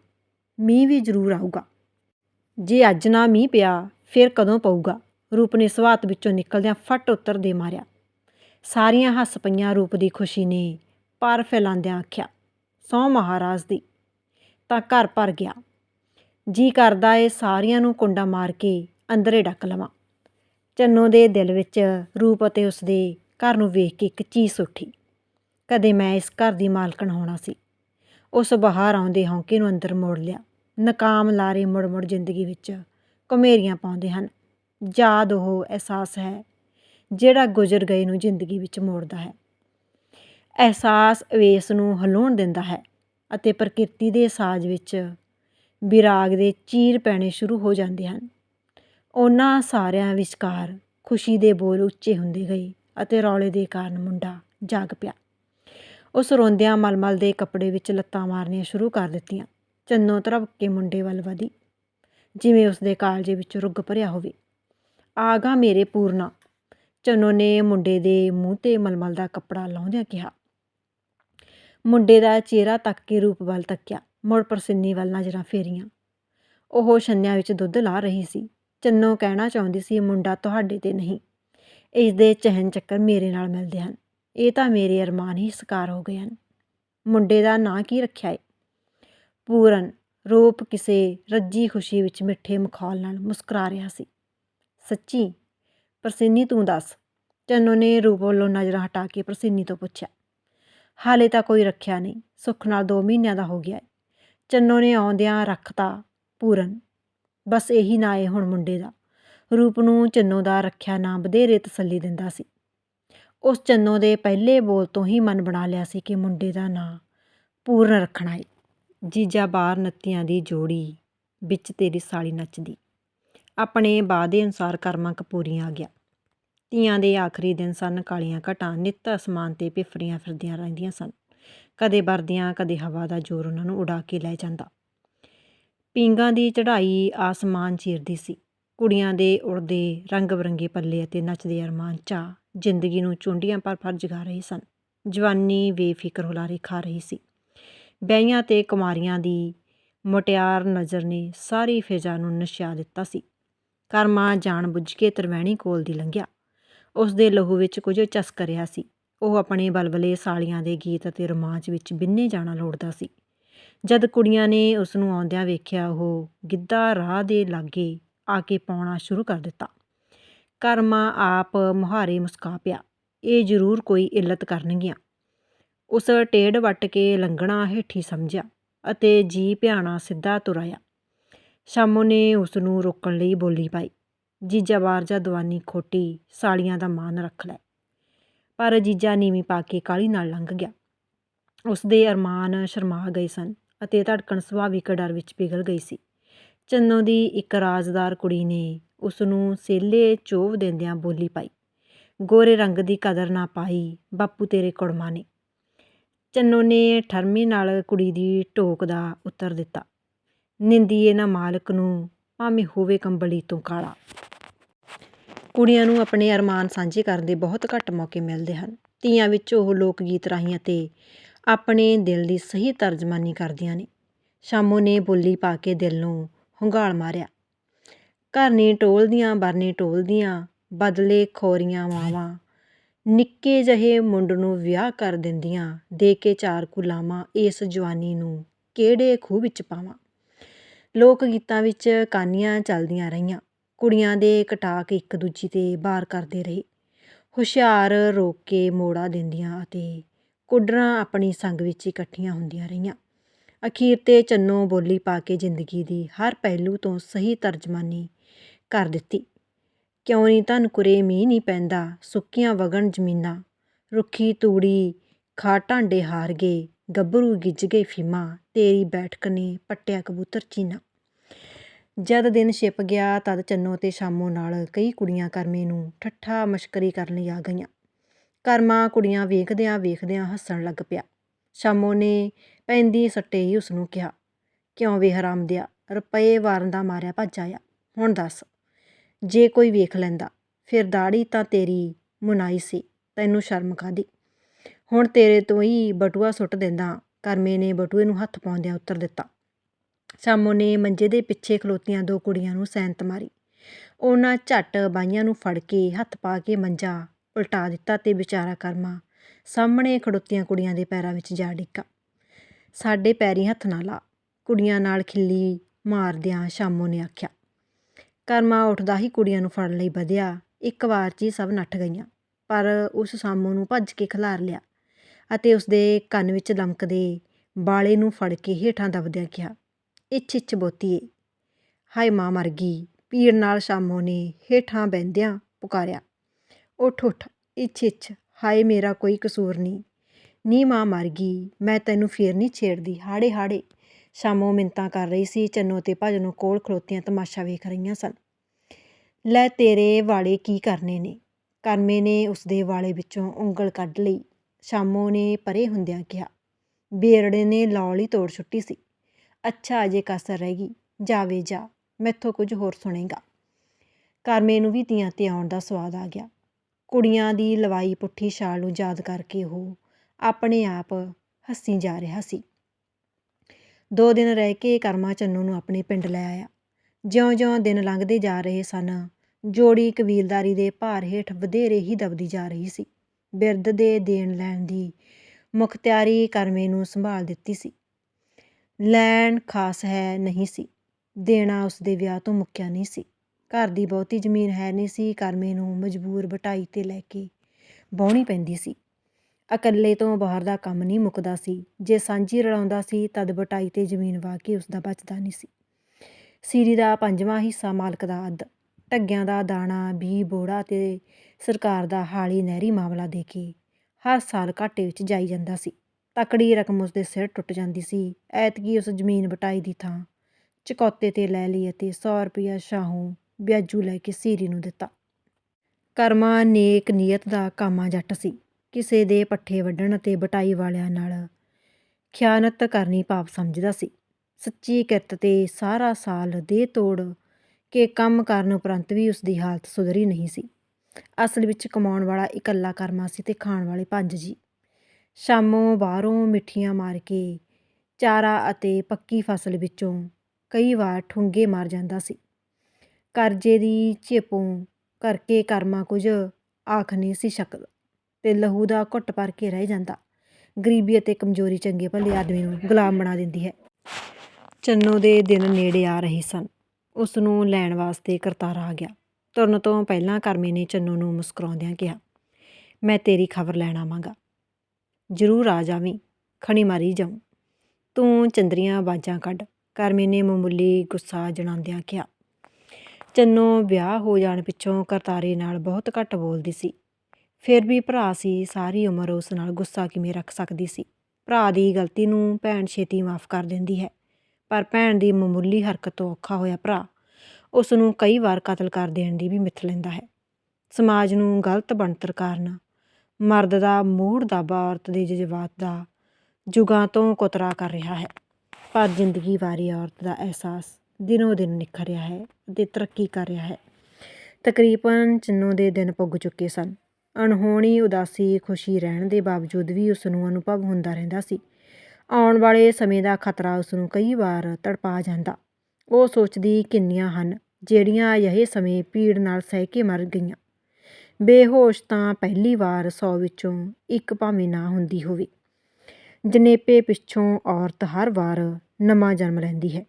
ਮੀਂਹ ਵੀ ਜ਼ਰੂਰ ਆਊਗਾ। ਜੇ ਅੱਜ ਨਾ ਮੀਂਹ ਪਿਆ, ਫਿਰ ਕਦੋਂ ਪਊਗਾ? ਰੂਪ ਨੇ ਸਵਾਤ ਵਿੱਚੋਂ ਨਿਕਲਦਿਆਂ ਫੱਟ ਉੱਤਰ ਦੇ ਮਾਰਿਆ। ਸਾਰੀਆਂ ਹੱਸ ਪਈਆਂ ਰੂਪ ਦੀ ਖੁਸ਼ੀ ਨੇ ਪਰ ਫੈਲਾਉਂਦਿਆਂ ਆਖਿਆ, ਸੌ ਮਹਾਰਾਜ ਦੀ। ਤਾਂ ਘਰ ਭਰ ਗਿਆ। ਜੀ ਕਰਦਾ ਏ ਸਾਰਿਆਂ ਨੂੰ ਕੁੰਡਾ ਮਾਰ ਕੇ ਅੰਦਰੇ ਡੱਕ ਲਵਾਂ। ਚੰਨੋ ਦੇ ਦਿਲ ਵਿੱਚ ਰੂਪ ਅਤੇ ਉਸਦੇ ਘਰ ਨੂੰ ਵੇਖ ਕੇ ਇੱਕ ਚੀਸ ਉੱਠੀ। ਕਦੇ ਮੈਂ ਇਸ ਘਰ ਦੀ ਮਾਲਕਣ ਹੋਣਾ ਸੀ। ਉਸ ਬਾਹਰ ਆਉਂਦੇ ਹੌਂਕੇ ਨੂੰ ਅੰਦਰ ਮੋੜ ਲਿਆ। ਨਕਾਮ ਲਾਰੇ ਮੁੜ ਮੁੜ ਜ਼ਿੰਦਗੀ ਵਿੱਚ ਘੁਮੇਰੀਆਂ ਪਾਉਂਦੇ ਹਨ। ਯਾਦ ਉਹ ਅਹਿਸਾਸ ਹੈ, ਜਿਹੜਾ ਗੁਜ਼ਰ ਗਏ ਨੂੰ ਜ਼ਿੰਦਗੀ ਵਿੱਚ ਮੋੜਦਾ ਹੈ। ਅਹਿਸਾਸ ਅਵੇਸ ਨੂੰ ਹਲਾਉਣ ਦਿੰਦਾ ਹੈ ਅਤੇ ਪ੍ਰਕਿਰਤੀ ਦੇ ਸਾਜ਼ ਵਿੱਚ ਵਿਰਾਗ ਦੇ ਚੀਰ ਪੈਣੇ ਸ਼ੁਰੂ ਹੋ ਜਾਂਦੇ ਹਨ। ਉਹਨਾਂ ਸਾਰਿਆਂ ਵਿਚਕਾਰ ਖੁਸ਼ੀ ਦੇ ਬੋਲ ਉੱਚੇ ਹੁੰਦੇ ਗਏ ਅਤੇ ਰੌਲੇ ਦੇ ਕਾਰਨ ਮੁੰਡਾ ਜਾਗ ਪਿਆ। ਉਸ ਰੋਂਦਿਆਂ ਮਲਮਲ ਦੇ ਕੱਪੜੇ ਵਿੱਚ ਲੱਤਾਂ ਮਾਰਨੀਆਂ ਸ਼ੁਰੂ ਕਰ ਦਿੱਤੀਆਂ। ਚੰਨੋ ਤਰਫ ਕੇ ਮੁੰਡੇ ਵੱਲ ਵਧੀ। ਜਿਵੇਂ ਉਸਦੇ ਕਾਲਜੇ ਵਿੱਚ ਰੁੱਗ ਭਰਿਆ ਹੋਵੇ। ਆਗਾ ਮੇਰੇ ਪੂਰਨਾ। ਚੰਨੋ ਨੇ ਮੁੰਡੇ ਦੇ ਮੂੰਹ ਤੇ ਮਲਮਲ ਦਾ ਕੱਪੜਾ ਲਾਉਂਦਿਆਂ ਕਿਹਾ। ਮੁੰਡੇ ਦਾ ਚਿਹਰਾ ਤੱਕ ਕੇ ਰੂਪ ਵੱਲ ਤੱਕਿਆ। ਮੁੜ ਪਰਸਿੰਨੀ ਵੱਲ ਨਜ਼ਰਾਂ ਫੇਰੀਆਂ। ਉਹ ਛੰਨਿਆਂ ਵਿੱਚ ਦੁੱਧ ਲਾ ਰਹੀ ਸੀ। ਚੰਨੋ ਕਹਿਣਾ ਚਾਹੁੰਦੀ ਸੀ, ਮੁੰਡਾ ਤੁਹਾਡੇ ਤੇ ਨਹੀਂ। ਇਸ ਦੇ ਚਹਿਨ ਚੱਕਰ ਮੇਰੇ ਨਾਲ ਮਿਲਦੇ ਹਨ। ਇਹ ਤਾਂ ਮੇਰੇ ਅਰਮਾਨ ਹੀ ਸਕਾਰ ਹੋ ਗਏ ਹਨ। ਮੁੰਡੇ ਦਾ ਨਾਂ ਕੀ ਰੱਖਿਆ ਏ? ਪੂਰਨ ਰੂਪ ਕਿਸੇ ਰੱਜੀ ਖੁਸ਼ੀ ਵਿੱਚ ਮਿੱਠੇ ਮਖੌਲ ਨਾਲ ਮੁਸਕਰਾ ਰਿਹਾ ਸੀ। ਸੱਚੀ? ਪ੍ਰਸੀਨੀ, ਤੂੰ ਦੱਸ। ਚੰਨੋ ਨੇ ਰੂਪ ਵੱਲੋਂ ਨਜ਼ਰਾਂ ਹਟਾ ਕੇ ਪ੍ਰਸੀਨੀ ਤੋਂ ਪੁੱਛਿਆ। ਹਾਲੇ ਤਾਂ ਕੋਈ ਰੱਖਿਆ ਨਹੀਂ। ਸੁੱਖ ਨਾਲ 2 ਮਹੀਨਿਆਂ ਦਾ ਹੋ ਗਿਆ ਹੈ ਚੰਨੋ ਨੇ ਆਉਂਦਿਆਂ ਰੱਖਤਾ ਪੂਰਨ। ਬਸ ਇਹੀ ਨਾਂ ਏ ਹੁਣ ਮੁੰਡੇ ਦਾ। ਰੂਪ ਨੂੰ ਚੰਨੋ ਦਾ ਰੱਖਿਆ ਨਾਂ ਵਧੇਰੇ ਤਸੱਲੀ ਦਿੰਦਾ ਸੀ। ਉਸ ਚੰਨੋ ਦੇ ਪਹਿਲੇ ਬੋਲ ਤੋਂ ਹੀ ਮਨ ਬਣਾ ਲਿਆ ਸੀ ਕਿ ਮੁੰਡੇ ਦਾ ਨਾਂ ਪੂਰਨ ਰੱਖਣਾ ਏ। ਜੀਜਾ ਬਾਰ ਨੱਤੀਆਂ ਦੀ ਜੋੜੀ ਵਿੱਚ ਤੇਰੀ ਸਾਲੀ ਨੱਚਦੀ। ਆਪਣੇ ਵਾਅਦੇ ਅਨੁਸਾਰ ਕਰਮਾਂ ਕਪੂਰੀਆਂ ਆ ਗਿਆ। ਧੀਆਂ ਦੇ ਆਖਰੀ ਦਿਨ ਸਨ, ਕਾਲੀਆਂ ਘਟਾਂ, ਨਿੱਤ ਅਸਮਾਨ ਤੇ ਪਿਫਰੀਆਂ ਫਿਰਦੀਆਂ ਰਹਿੰਦੀਆਂ ਸਨ। ਕਦੇ ਵਰਦੀਆਂ, ਕਦੇ ਹਵਾ ਦਾ ਜ਼ੋਰ ਉਹਨਾਂ ਨੂੰ ਉਡਾ ਕੇ ਲੈ ਜਾਂਦਾ। ਪੀਂਗਾਂ ਦੀ ਚੜ੍ਹਾਈ ਆਸਮਾਨ ਚੀਰਦੀ ਸੀ। ਕੁੜੀਆਂ ਦੇ ਉੜਦੇ ਰੰਗ ਬਰੰਗੇ ਪੱਲੇ ਅਤੇ ਨੱਚਦੇ ਅਰਮਾਨ ਚਾ ਜ਼ਿੰਦਗੀ ਨੂੰ ਚੁੰਡੀਆਂ ਪਰ ਫਰ ਜਗਾ ਰਹੇ ਸਨ। ਜਵਾਨੀ ਬੇਫਿਕਰ ਹੁਲਾਰੇ ਖਾ ਰਹੀ ਸੀ। ਬੈਈਆਂ ਤੇ ਕੁਮਾਰੀਆਂ ਦੀ ਮੁਟਿਆਰ ਨਜ਼ਰ ਨੇ ਸਾਰੀ ਫਿਜ਼ਾ ਨੂੰ ਨਸ਼ਾ ਦਿੱਤਾ ਸੀ। ਕਰਮਾ ਜਾਣ ਬੁੱਝ ਕੇ ਤਰਵੈਣੀ ਕੋਲ ਦੀ ਲੰਘਿਆ। ਉਸ ਦੇ ਲਹੂ ਵਿੱਚ ਕੁਝ ਚਸਕ ਰਿਹਾ ਸੀ। ਉਹ ਆਪਣੇ ਬਲਬਲੇ ਸਾਲੀਆਂ ਦੇ ਗੀਤ ਅਤੇ ਰੋਮਾਂਚ ਵਿੱਚ ਬਿੰਨੇ ਜਾਣਾ ਲੋੜਦਾ ਸੀ। ਜਦ ਕੁੜੀਆਂ ਨੇ ਉਸ ਨੂੰ ਆਉਂਦਿਆਂ ਵੇਖਿਆ, ਉਹ ਗਿੱਧਾ ਰਾਹ ਦੇ ਲਾਗੇ ਆ ਕੇ ਪਾਉਣਾ ਸ਼ੁਰੂ ਕਰ ਦਿੱਤਾ। ਕਰਮਾ ਆਪ ਮੁਹਾਰੇ ਮੁਸਕਾ ਪਿਆ। ਇਹ ਜ਼ਰੂਰ ਕੋਈ ਇੱਲਤ ਕਰਨਗੀਆਂ। ਉਸ ਟੇੜ ਵੱਟ ਕੇ ਲੰਘਣਾ ਹੇਠੀ ਸਮਝਿਆ ਅਤੇ ਜੀ ਭਿਆਣਾ ਸਿੱਧਾ ਤੁਰਾਇਆ ਸ਼ਾਮੋ ਨੇ ਉਸ ਨੂੰ ਰੋਕਣ ਲਈ ਬੋਲੀ ਪਾਈ। ਜੀਜਾ ਬਾਰ ਜਾ ਦਵਾਨੀ ਖੋਟੀ ਸਾਲੀਆਂ ਦਾ ਮਾਨ ਰੱਖ ਲੈ। ਪਰ ਜੀਜਾ ਨੀਵੀਂ ਪਾ ਕੇ ਕਾਲੀ ਨਾਲ ਲੰਘ ਗਿਆ। ਉਸ ਦੇ ਅਰਮਾਨ ਸ਼ਰਮਾ ਗਏ ਸਨ ਅਤੇ ਧੜਕਣ ਸੁਭਾਵਿਕ ਡਰ ਵਿੱਚ ਪਿਘਲ ਗਈ ਸੀ। ਚੰਨੋ ਦੀ ਇੱਕ ਰਾਜ਼ਦਾਰ ਕੁੜੀ ਨੇ ਉਸ ਨੂੰ ਸੇਲੇ ਚੋਵ ਦਿੰਦਿਆਂ ਬੋਲੀ ਪਾਈ। ਗੋਰੇ ਰੰਗ ਦੀ ਕਦਰ ਨਾ ਪਾਈ ਬਾਪੂ ਤੇਰੇ ਕੁੜਮਾ ਨੇ। ਚੰਨੋ ਨੇ ਠਰਮੇ ਨਾਲ ਕੁੜੀ ਦੀ ਟੋਕ ਦਾ ਉੱਤਰ ਦਿੱਤਾ। ਨਿੰਦੀਏ ਨਾ ਮਾਲਕ ਨੂੰ, ਭਾਵੇਂ ਹੋਵੇ ਕੰਬਲੀ ਤੋਂ ਕਾਲਾ। ਕੁੜੀਆਂ ਨੂੰ ਆਪਣੇ ਅਰਮਾਨ ਸਾਂਝੇ ਕਰਨ ਦੇ ਬਹੁਤ ਘੱਟ ਮੌਕੇ ਮਿਲਦੇ ਹਨ। ਧੀਆਂ ਵਿੱਚ ਉਹ ਲੋਕ ਗੀਤ ਰਾਹੀਂ ਅਤੇ ਆਪਣੇ ਦਿਲ ਦੀ ਸਹੀ ਤਰਜਮਾਨੀ ਕਰਦੀਆਂ ਨੇ। ਸ਼ਾਮੋ ਨੇ ਬੋਲੀ ਪਾ ਕੇ ਦਿਲ ਨੂੰ ਹੁੰਗਾਲ ਮਾਰਿਆ। ਘਰ ਨੇ ਟੋਲਦੀਆਂ, ਬਰਨੇ ਟੋਲਦੀਆਂ, ਬਦਲੇ ਖੋਰੀਆਂ ਮਾਵਾਂ ਨਿੱਕੇ ਜਿਹੇ ਮੁੰਡ ਨੂੰ ਵਿਆਹ ਕਰ ਦਿੰਦੀਆਂ, ਦੇ ਕੇ ਚਾਰ ਕੁਲਾਵਾਂ ਇਸ ਜਵਾਨੀ ਨੂੰ ਕਿਹੜੇ ਖੂਹ ਵਿੱਚ ਪਾਵਾਂ। ਲੋਕ ਗੀਤਾਂ ਵਿੱਚ ਕਾਨੀਆਂ ਚੱਲਦੀਆਂ ਰਹੀਆਂ। ਕੁੜੀਆਂ ਦੇ ਕਟਾਕ ਇੱਕ ਦੂਜੀ ਤੇ ਬਾਰ ਕਰਦੇ ਰਹੇ। ਹੁਸ਼ਿਆਰ ਰੋਕ ਕੇ ਮੋੜਾ ਦਿੰਦੀਆਂ ਅਤੇ ਕੁੱਡਰਾਂ ਆਪਣੀ ਸੰਗ ਵਿੱਚ ਇਕੱਠੀਆਂ ਹੁੰਦੀਆਂ ਰਹੀਆਂ। ਅਖੀਰ ਤੇ ਚੰਨੋ ਬੋਲੀ ਪਾ ਕੇ ਜ਼ਿੰਦਗੀ ਦੀ ਹਰ ਪਹਿਲੂ ਤੋਂ ਸਹੀ ਤਰਜਮਾਨੀ ਕਰ ਦਿੱਤੀ। ਕਿਉਂ ਨਹੀਂ ਧਨਕੁਰੇ ਮੀਂਹ ਨਹੀਂ ਪੈਂਦਾ, ਸੁੱਕੀਆਂ ਵਗਣ ਜ਼ਮੀਨਾਂ, ਰੁੱਖੀ ਤੂੜੀ ਖਾ ਢਾਂਡੇ ਹਾਰ ਗਏ ਗੱਭਰੂ ਗਿੱਝ ਗਏ ਫੀਮਾ, ਤੇਰੀ ਬੈਠਕ ਨੇ ਪੱਟਿਆ ਕਬੂਤਰ ਚੀਨਾ। ਜਦ ਦਿਨ ਛਿਪ ਗਿਆ, ਤਦ ਚੰਨੋ ਤੇ ਸ਼ਾਮੋ ਨਾਲ ਕਈ ਕੁੜੀਆਂ ਕਰਮੇ ਨੂੰ ਠੱਠਾ ਮਸ਼ਕਰੀ ਕਰਨ ਲਈ ਆ ਗਈਆਂ। ਕਰਮਾ ਕੁੜੀਆਂ ਵੇਖਦਿਆਂ ਵੇਖਦਿਆਂ ਹੱਸਣ ਲੱਗ ਪਿਆ। ਸ਼ਾਮੋ ਨੇ ਪੈਂਦੀ ਸੱਟੇ ਹੀ ਉਸ ਨੂੰ ਕਿਹਾ, ਕਿਉਂ ਵੇ ਹਰਾਮਦਿਆ ਰੁਪਏ ਵਾਰਨ ਦਾ ਮਾਰਿਆ ਭੱਜ ਆਇਆ। ਹੁਣ ਦੱਸ, ਜੇ ਕੋਈ ਵੇਖ ਲੈਂਦਾ, ਫਿਰ ਦਾੜੀ ਤਾਂ ਤੇਰੀ ਮੁਨਾਈ ਸੀ, ਤੈਨੂੰ ਸ਼ਰਮ ਕਾਦੀ ਹੁਣ ਤੇਰੇ ਤੋਂ ਹੀ ਬਟੂਆ ਸੁੱਟ ਦਿੰਦਾ। ਕਰਮੇ ਨੇ ਬਟੂਏ ਨੂੰ ਹੱਥ ਪਾਉਂਦਿਆਂ ਉੱਤਰ ਦਿੱਤਾ। ਸ਼ਾਮੋ ਨੇ ਮੰਜੇ ਦੇ ਪਿੱਛੇ ਖਲੋਤੀਆਂ ਦੋ ਕੁੜੀਆਂ ਨੂੰ ਸੈਂਤ ਮਾਰੀ। ਉਹਨਾਂ ਝੱਟ ਬਾਈਆਂ ਨੂੰ ਫੜ ਕੇ ਹੱਥ ਪਾ ਕੇ ਮੰਜਾ ਉਲਟਾ ਦਿੱਤਾ ਤੇ ਵਿਚਾਰਾ ਕਰਮਾ ਸਾਹਮਣੇ ਖੜੋਤੀਆਂ ਕੁੜੀਆਂ ਦੇ ਪੈਰਾਂ ਵਿੱਚ ਜਾ ਡਿੱਗਾ। ਸਾਡੇ ਪੈਰੀ ਹੱਥ ਨਾ ਲਾ। ਕੁੜੀਆਂ ਨਾਲ ਖਿੱਲੀ ਮਾਰਦਿਆਂ ਸ਼ਾਮੋ ਨੇ ਆਖਿਆ। ਕਰਮਾ ਉੱਠਦਾ ਹੀ ਕੁੜੀਆਂ ਨੂੰ ਫੜਨ ਲਈ ਵਧਿਆ। ਇੱਕ ਵਾਰ 'ਚ ਹੀ ਸਭ ਨੱਠ ਗਈਆਂ। ਪਰ ਉਸ ਸਾਮੋ ਨੂੰ ਭੱਜ ਕੇ ਖਿਲਾਰ ਲਿਆ। ਅਤੇ ਉਸਦੇ ਕੰਨ ਵਿੱਚ ਲਮਕਦੇ ਬਾਲੇ ਨੂੰ ਫੜ ਕੇ ਹੇਠਾਂ ਦੱਬਦਿਆਂ ਕਿਹਾ, ਇੱਛ ਇੱਛ ਬੋਤੀਏ। ਹਾਏ ਮਾਂ ਮਰ ਗਈ। ਪੀੜ ਨਾਲ ਸ਼ਾਮੋ ਨੇ ਹੇਠਾਂ ਬਹਿੰਦਿਆਂ ਪੁਕਾਰਿਆ, ਉੱਠ ਉੱਠ, ਇੱਛ ਇੱਛ, ਹਾਏ ਮੇਰਾ ਕੋਈ ਕਸੂਰ ਨਹੀਂ। ਨੀ ਮਾਂ ਮਰ ਗਈ, ਮੈਂ ਤੈਨੂੰ ਫੇਰ ਨਹੀਂ ਛੇੜਦੀ। ਹਾੜੇ ਹਾੜੇ। ਸ਼ਾਮੋ ਮਿੰਤਾਂ ਕਰ ਰਹੀ ਸੀ, ਚੰਨੋ ਤੇ ਭਜਨ ਕੋਲ ਖਲੋਤੀਆਂ ਤਮਾਸ਼ਾ ਵੇਖ ਰਹੀਆਂ ਸਨ। ਲੈ ਤੇਰੇ ਵਾਲੇ ਕੀ ਕਰਨੇ ਨੇ? ਕਰਮੇ ਨੇ ਉਸਦੇ ਵਾਲੇ ਵਿੱਚੋਂ ਉਂਗਲ ਕੱਢ ਲਈ। ਸ਼ਾਮੋ ਨੇ ਪਰੇ ਹੁੰਦਿਆਂ ਕਿਹਾ, ਬੇਰੜੇ ਨੇ ਲੌਲੀ ਤੋੜ ਛੁੱਟੀ ਸੀ। ਅੱਛਾ ਅਜੇ ਕਸਰ ਰਹਿ ਗਈ। ਜਾਵੇ ਜਾ, ਮੈਥੋਂ ਕੁਝ ਹੋਰ ਸੁਣੇਗਾ ਕਰਮੇ ਨੂੰ ਵੀ ਤੀਆਂ ਤੇ ਆਉਣ ਦਾ ਸਵਾਦ ਆ ਗਿਆ। ਕੁੜੀਆਂ ਦੀ ਲਵਾਈ ਪੁੱਠੀ ਛਾਲ ਨੂੰ ਯਾਦ ਕਰਕੇ ਉਹ ਆਪਣੇ ਆਪ ਹੱਸੀ ਜਾ ਰਿਹਾ ਸੀ। ਦੋ ਦਿਨ ਰਹਿ ਕੇ ਕਰਮਾ ਚੰਨੂ ਨੂੰ ਆਪਣੇ ਪਿੰਡ ਲੈ ਆਇਆ। ਜਿਉਂ-ਜਿਉਂ ਦਿਨ ਲੰਘਦੇ ਜਾ ਰਹੇ ਸਨ, ਜੋੜੀ ਕਬੀਲਦਾਰੀ ਦੇ ਭਾਰ ਹੇਠ ਵਧੇਰੇ ਹੀ ਦਬਦੀ ਜਾ ਰਹੀ ਸੀ। ਬਿਰਧ ਦੇ ਦੇਣ ਲੈਣ ਦੀ ਮੁਖਤਿਆਰੀ ਕਰਮੇ ਨੂੰ ਸੰਭਾਲ ਦਿੱਤੀ ਸੀ। ਲੈਣ ਖਾਸ ਹੈ ਨਹੀਂ ਸੀ। ਦੇਣਾ ਉਸ ਦੇ ਵਿਆਹ ਤੋਂ ਮੁੱਕਿਆ ਨਹੀਂ ਸੀ। ਘਰ ਦੀ ਬਹੁਤੀ ਜ਼ਮੀਨ ਹੈ ਨਹੀਂ ਸੀ। ਕਰਮੇ ਨੂੰ ਮਜਬੂਰ ਬਟਾਈ ਤੇ ਲੈ ਕੇ ਬਹੁਣੀ ਪੈਂਦੀ ਸੀ। ਇਕੱਲੇ ਤੋਂ ਬਾਹਰ ਦਾ ਕੰਮ ਨਹੀਂ ਮੁੱਕਦਾ ਸੀ। ਜੇ ਸਾਂਝੀ ਰਲਾਉਂਦਾ ਸੀ, ਤਦ ਬਟਾਈ ਤੇ ਜ਼ਮੀਨ ਵਾ ਕੇ ਉਸ ਦਾ ਬਚਦਾ ਨਹੀਂ ਸੀ। ਸੀਰੀ ਦਾ ਪੰਜਵਾਂ ਹਿੱਸਾ ਮਾਲਕ ਦਾ ਅੱਧ। ਢੱਗਿਆਂ ਦਾ ਦਾਣਾ ਬੀ ਬੋੜਾ ਅਤੇ ਸਰਕਾਰ ਦਾ ਹਾਲੀ ਨਹਿਰੀ ਮਾਮਲਾ ਦੇ ਕੇ ਹਰ ਸਾਲ ਘਾਟੇ ਵਿੱਚ ਜਾਈ ਜਾਂਦਾ ਸੀ। ਤਕੜੀ ਰਕਮ ਉਸਦੇ ਸਿਰ ਟੁੱਟ ਜਾਂਦੀ ਸੀ। ਐਤਕੀ ਉਸ ਜ਼ਮੀਨ ਬਟਾਈ ਦੀ ਥਾਂ। ਚਕੌਤੇ ਤੇ ਲੈ ਲਈ ਅਤੇ 100 ਰੁਪਇਆ ਸ਼ਾਹੋਂ ਵਿਆਜੂ ਲੈ ਕੇ ਸੀਰੀ ਨੂੰ ਦਿੱਤਾ। ਕਰਮਾ ਨੇਕ ਨੀਅਤ ਦਾ ਕਾਮਾ ਜੱਟ ਸੀ। ਕਿਸੇ ਦੇ ਪੱਠੇ ਵੱਢਣ ਅਤੇ ਬਟਾਈ ਵਾਲਿਆਂ ਨਾਲ ਖਿਆਨਤ ਕਰਨੀ ਪਾਪ ਸਮਝਦਾ ਸੀ। ਸੱਚੀ ਕਿਰਤ ਤੇ ਸਾਰਾ ਸਾਲ ਦੇ ਤੋੜ ਕਿ ਕੰਮ ਕਰਨ ਉਪਰੰਤ ਵੀ ਉਸ ਦੀ ਹਾਲਤ ਸੁਧਰੀ ਨਹੀਂ ਸੀ। ਅਸਲ ਵਿੱਚ ਕਮਾਉਣ ਵਾਲਾ ਇਕੱਲਾ ਕਰਮਾ ਸੀ ਤੇ ਖਾਣ ਵਾਲੇ ਪੰਜ ਜੀ। ਸ਼ਾਮੋਂ ਬਾਹਰੋਂ ਮਿੱਠੀਆਂ ਮਾਰ ਕੇ ਚਾਰਾ ਅਤੇ ਪੱਕੀ ਫਸਲ ਵਿੱਚੋਂ ਕਈ ਵਾਰ ਠੁੰਗੇ ਮਾਰ ਜਾਂਦਾ ਸੀ। ਕਰਜ਼ੇ ਦੀ ਝੇਪੋਂ ਕਰਕੇ ਕਰਮਾ ਕੁਝ ਆਖ ਨਹੀਂ ਸੀ ਸਕਦਾ ਤੇ ਲਹੂ ਦਾ ਘੁੱਟ ਭਰ ਕੇ ਰਹਿ ਜਾਂਦਾ। ਗਰੀਬੀ ਅਤੇ ਕਮਜ਼ੋਰੀ ਚੰਗੇ ਭਲੇ ਆਦਮੀ ਨੂੰ ਗੁਲਾਮ ਬਣਾ ਦਿੰਦੀ ਹੈ। ਚੰਨੋ ਦੇ ਦਿਨ ਨੇੜੇ ਆ ਰਹੇ ਸਨ। ਉਸ ਨੂੰ ਲੈਣ ਵਾਸਤੇ ਕਰਤਾਰਾ ਆ ਗਿਆ। ਤੁਰਨ ਤੋਂ ਪਹਿਲਾਂ ਕਰਮੇ ਨੇ ਚੰਨੂ ਨੂੰ ਮੁਸਕਰਾਉਂਦਿਆਂ ਕਿਹਾ, ਮੈਂ ਤੇਰੀ ਖਬਰ ਲੈਣ ਆਵਾਂਗਾ। ਜ਼ਰੂਰ ਆ ਜਾਵੀਂ, ਖਣੀ ਮਾਰੀ ਜਾਉ ਤੂੰ ਚੰਦਰੀਆਂ ਬਾਜਾਂ ਕੱਢ। ਕਰਮੇ ਨੇ ਮਾਮੂਲੀ ਗੁੱਸਾ ਜਣਾਉਂਦਿਆਂ ਕਿਹਾ। ਚੰਨੋ ਵਿਆਹ ਹੋ ਜਾਣ ਪਿੱਛੋਂ ਕਰਤਾਰੇ ਨਾਲ ਬਹੁਤ ਘੱਟ ਬੋਲਦੀ ਸੀ। ਫਿਰ ਵੀ ਭਰਾ ਸੀ, ਸਾਰੀ ਉਮਰ ਉਸ ਨਾਲ ਗੁੱਸਾ ਕਿਵੇਂ ਰੱਖ ਸਕਦੀ ਸੀ? ਭਰਾ ਦੀ ਗਲਤੀ ਨੂੰ ਭੈਣ ਛੇਤੀ ਮਾਫ ਕਰ ਦਿੰਦੀ ਹੈ। ਪਰ ਭੈਣ ਦੀ ਮਾਮੂਲੀ ਹਰਕਤ ਤੋਂ ਔਖਾ ਹੋਇਆ ਭਰਾ। ਉਸ ਨੂੰ ਕਈ ਵਾਰ ਕਤਲ ਕਰ ਦੇਣ ਦੀ ਵੀ ਮਿੱਥ ਲੈਂਦਾ ਹੈ। ਸਮਾਜ ਨੂੰ ਗਲਤ ਬਣਤਰ ਕਾਰਨ ਮਰਦ ਦਾ ਮੂੜ ਦਾਬਾ ਔਰਤ ਦੇ ਜਜ਼ਬਾਤ ਦਾ ਜੁਗਾਂ ਤੋਂ ਕੁਤਰਾ ਕਰ ਰਿਹਾ ਹੈ। ਪਰ ਜ਼ਿੰਦਗੀ ਬਾਰੇ ਔਰਤ ਦਾ ਅਹਿਸਾਸ ਦਿਨੋ ਦਿਨ ਨਿਖਰ ਰਿਹਾ ਹੈ ਅਤੇ ਤਰੱਕੀ ਕਰ ਰਿਹਾ ਹੈ। ਤਕਰੀਬਨ ਚੰਨੋ ਦੇ ਦਿਨ ਪੁੱਗ ਚੁੱਕੇ ਸਨ। ਅਣਹੋਣੀ ਉਦਾਸੀ, ਖੁਸ਼ੀ ਰਹਿਣ ਦੇ ਬਾਵਜੂਦ ਵੀ ਉਸ ਨੂੰ ਅਨੁਭਵ ਹੁੰਦਾ ਰਹਿੰਦਾ ਸੀ। ਆਉਣ ਵਾਲੇ ਸਮੇਂ ਦਾ ਖਤਰਾ ਉਸ ਨੂੰ ਕਈ ਵਾਰ ਤੜਪਾ ਜਾਂਦਾ। ਉਹ ਸੋਚਦੀ ਕਿੰਨੀਆਂ ਹਨ, ਜਿਹੜੀਆਂ ਅਜਿਹੇ ਸਮੇਂ ਪੀੜ ਨਾਲ ਸਹਿ ਕੇ ਮਰ ਗਈਆਂ। ਬੇਹੋਸ਼ ਤਾਂ ਪਹਿਲੀ ਵਾਰ 100 ਵਿੱਚੋਂ ਇੱਕ ਭਾਵੇਂ ਨਾ ਹੁੰਦੀ ਹੋਵੇ। ਜਨੇਪੇ ਪਿੱਛੋਂ ਔਰਤ ਹਰ ਵਾਰ ਨਵਾਂ ਜਨਮ ਲੈਂਦੀ ਹੈ।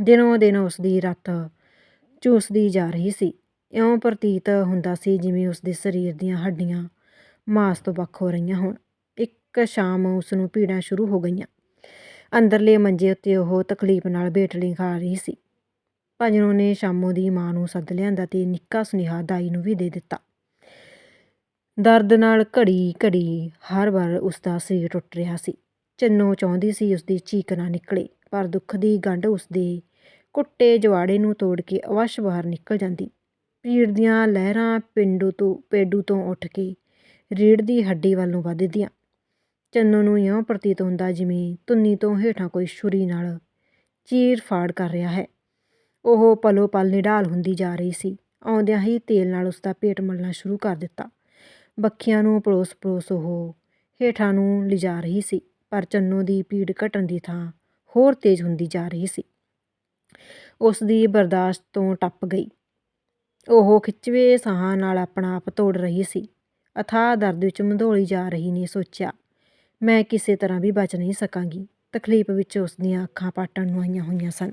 ਦਿਨੋਂ ਦਿਨ ਉਸ ਦੀ ਰੱਤ ਚੂਸਦੀ ਜਾ ਰਹੀ ਸੀ। ਇਉਂ ਪ੍ਰਤੀਤ ਹੁੰਦਾ ਸੀ ਜਿਵੇਂ ਉਸ ਦੇ ਸਰੀਰ ਦੀਆਂ ਹੱਡੀਆਂ ਮਾਸ ਤੋਂ ਵੱਖ ਹੋ ਰਹੀਆਂ ਹੋਣ। ਇੱਕ ਸ਼ਾਮ ਉਸ ਨੂੰ ਪੀੜਾਂ ਸ਼ੁਰੂ ਹੋ ਗਈਆਂ। ਅੰਦਰਲੇ ਮੰਜੇ ਉੱਤੇ ਉਹ ਤਕਲੀਫ ਨਾਲ ਬੇਟਲੀ ਖਾ ਰਹੀ ਸੀ। ਭਜਨੋਂ ਨੇ ਸ਼ਾਮੋ ਦੀ ਮਾਂ ਨੂੰ ਸੱਦ ਲਿਆਂਦਾ ਤੇ ਨਿੱਕਾ ਸੁਨੇਹਾ ਦਾਈ ਨੂੰ ਵੀ ਦੇ ਦਿੱਤਾ। ਦਰਦ ਨਾਲ ਘੜੀ ਘੜੀ ਹਰ ਵਾਰ ਉਸ ਦਾ ਸਰੀਰ ਟੁੱਟ ਰਿਹਾ ਸੀ। ਚੰਨੋ ਚਾਹੁੰਦੀ ਸੀ ਉਸ ਦੀ ਚੀਕ ਨਾ ਨਿਕਲੇ, ਪਰ ਦੁੱਖ ਦੀ ਗੰਢ ਉਸ ਦੇ ਕੁੱਟੇ ਜਵਾੜੇ ਨੂੰ ਤੋੜ ਕੇ ਅਵਸ਼ ਬਾਹਰ ਨਿਕਲ ਜਾਂਦੀ। ਪੀੜ ਦੀਆਂ ਲਹਿਰਾਂ ਪਿੰਡੂ ਤੋਂ, ਪੇਡੂ ਤੋਂ ਉੱਠ ਕੇ ਰੀੜ ਦੀ ਹੱਡੀ ਵੱਲ ਨੂੰ ਵੱਧਦੀਆਂ। ਚੰਨੋ ਨੂੰ ਇਉਂ ਪ੍ਰਤੀਤ ਹੁੰਦਾ ਜਿਵੇਂ ਧੁੰਨੀ ਤੋਂ ਹੇਠਾਂ ਕੋਈ ਛੁਰੀ ਨਾਲ ਚੀਰ ਫਾੜ ਕਰ ਰਿਹਾ ਹੈ। ਉਹ ਪਲੋ ਪਲ ਨਿਢਾਲ ਹੁੰਦੀ ਜਾ ਰਹੀ ਸੀ। ਆਉਂਦਿਆਂ ਹੀ ਤੇਲ ਨਾਲ ਉਸ ਦਾ ਪੇਟ ਮਲਣਾ ਸ਼ੁਰੂ ਕਰ ਦਿੱਤਾ। ਬੱਖੀਆਂ ਨੂੰ ਪਲੋਸ ਪਲੋਸ ਉਹ ਹੇਠਾਂ ਨੂੰ ਲਿਜਾ ਰਹੀ ਸੀ, ਪਰ ਚੰਨੋ ਦੀ ਪੀੜ ਘਟਣ ਦੀ ਥਾਂ ਹੋਰ ਤੇਜ਼ ਹੁੰਦੀ ਜਾ ਰਹੀ ਸੀ। ਉਸ ਦੀ ਬਰਦਾਸ਼ਤ ਤੋਂ ਟੱਪ ਗਈ। ਉਹ ਖਿੱਚਵੇਂ ਸਾਹਾਂ ਨਾਲ ਆਪਣਾ ਆਪ ਤੋੜ ਰਹੀ ਸੀ। ਅਥਾਹ ਦਰਦ ਵਿੱਚ ਮੰਧੋਲੀ ਜਾ ਰਹੀ ਨੇ ਸੋਚਿਆ। ਮੈਂ ਕਿਸੇ ਤਰ੍ਹਾਂ ਵੀ ਬਚ ਨਹੀਂ ਸਕਾਂਗੀ। ਤਕਲੀਫ ਵਿੱਚ ਉਸ ਦੀਆਂ ਅੱਖਾਂ ਪਾਟਣ ਨੂੰ ਆਈਆਂ ਹੋਈਆਂ ਸਨ।